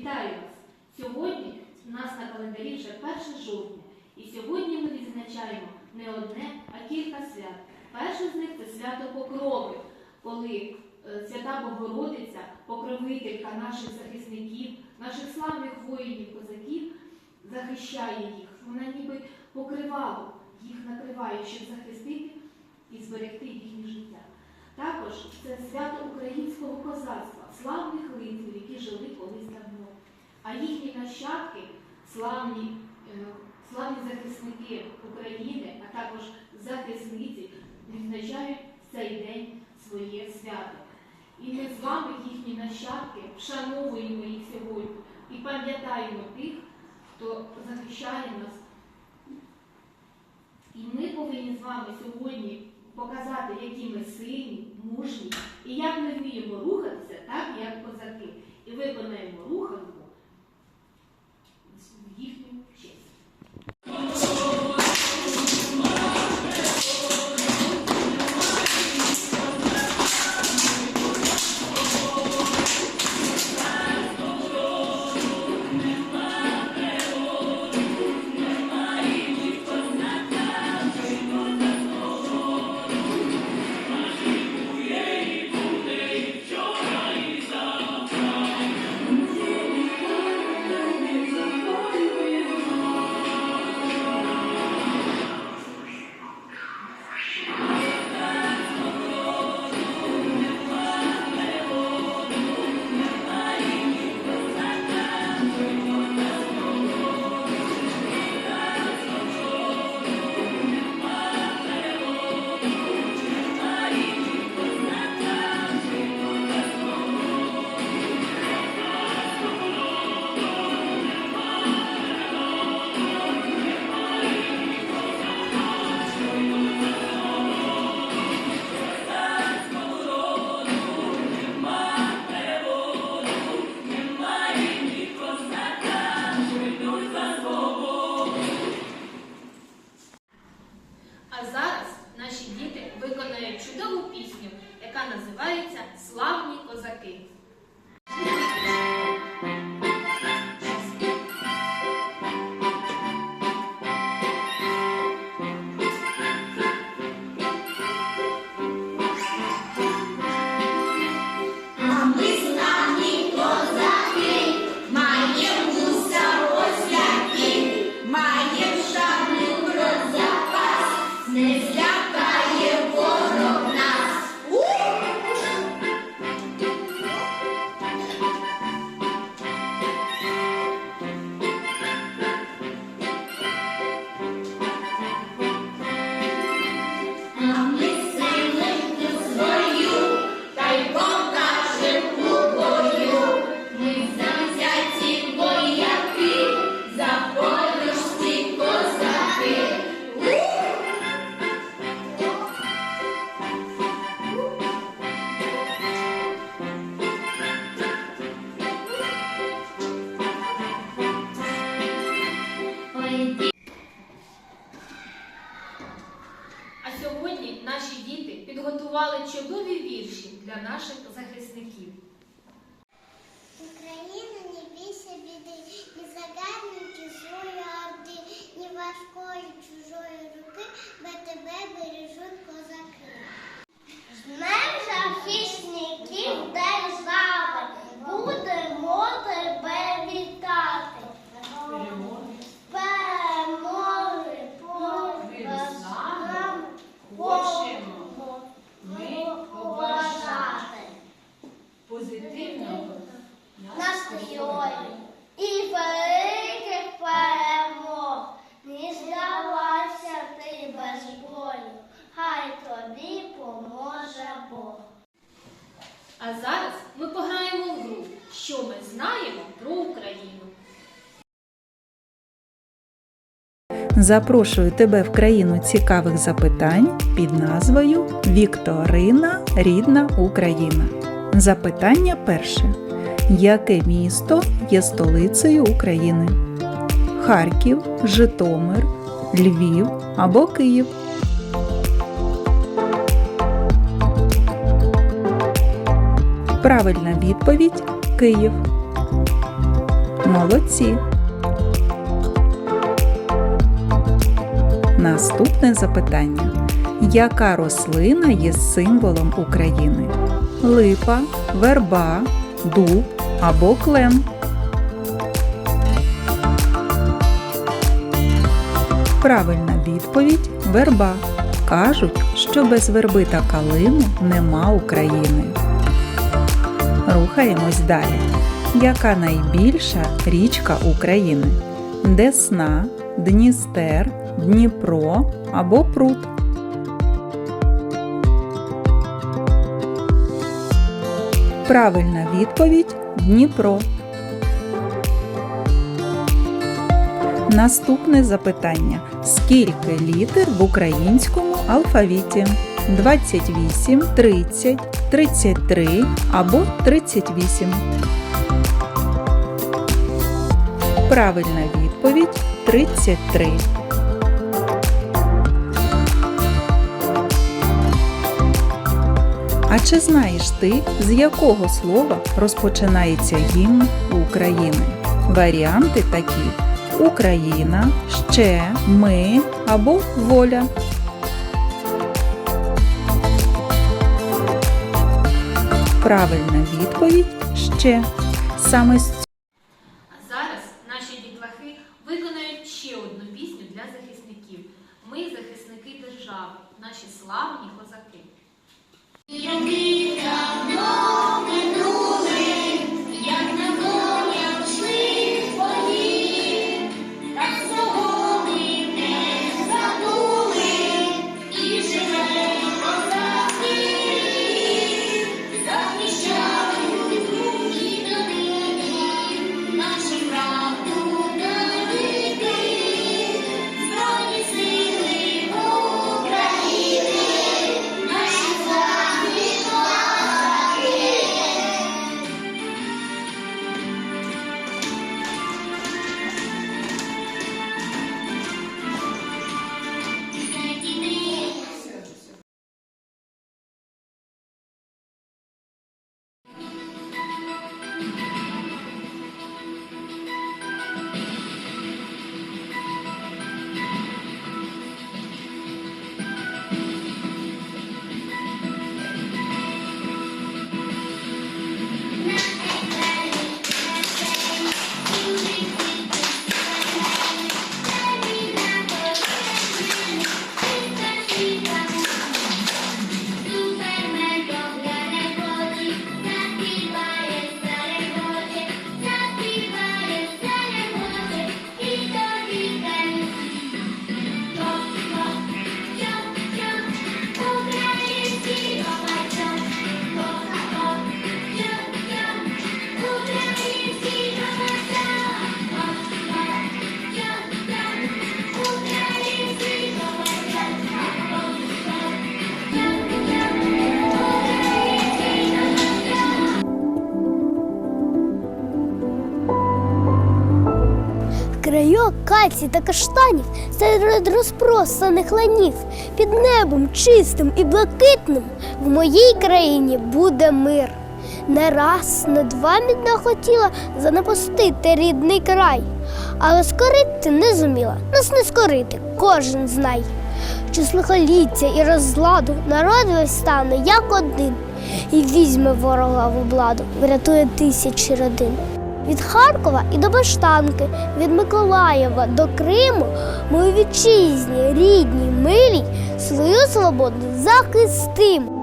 Вітаю вас! Сьогодні у нас на календарі вже 1 жовтня, і сьогодні ми відзначаємо не одне, а кілька свят. Перше з них це свято Покрови, коли е, свята Богородиця, покровителька наших захисників, наших славних воїнів, козаків, захищає їх. Вона ніби покривало їх накриває, щоб захистити і зберегти їхнє життя. Також це свято українського козацтва, славних лицарів, які жили колись давно. А їхні нащадки, славні, е, славні захисники України, а також захисниці, відзначають цей день своє свято. І ми з вами, їхні нащадки, вшановуємо їх сьогодні і пам'ятаємо тих, хто захищає нас. І ми повинні з вами сьогодні показати, які ми сильні, мужні, і як ми вміємо рухатися, так як козаки. І виконаємо руханку для наших захисників. Україна, не бійся біди, ні загарбники злої орди, ні важкої чужої руки, бо тебе бережуть козаки. З Запрошую тебе в країну цікавих запитань під назвою Вікторина Рідна Україна. Запитання перше. Яке місто є столицею України? Харків, Житомир, Львів або Київ? Правильна відповідь Київ. Молодці. Наступне запитання. Яка рослина є символом України? Липа, верба, дуб або клен? Правильна відповідь верба. Кажуть, що без верби та калину нема України. Рухаємось далі. Яка найбільша річка України? Десна, Дністер, Дніпро або Прут? Правильна відповідь Дніпро. Наступне запитання. Скільки літер в українському алфавіті? 28, 30, 33 або 38? Правильна відповідь 33. А чи знаєш ти, з якого слова розпочинається гімн України? Варіанти такі: Україна, ще, ми або воля. Правильна відповідь ще. Саме з зараз наші дітлахи виконають ще одну пісню для захисників. Ми захисники держави, наші славні козаки. Роки давно акацій та каштанів, серед розпросаних ланів, під небом чистим і блакитним в моїй країні буде мир. Не раз, не два мідна хотіла занапустити рідний край, але скорити не зуміла, нас не скорити, кожен знай. Чи лихоліття і розладу народ весь стане як один, і візьме ворога в обладу, врятує тисячі родин. Від Харкова і до Баштанки, від Миколаєва до Криму, ми вітчизні, рідній, милій, свою свободу захистим.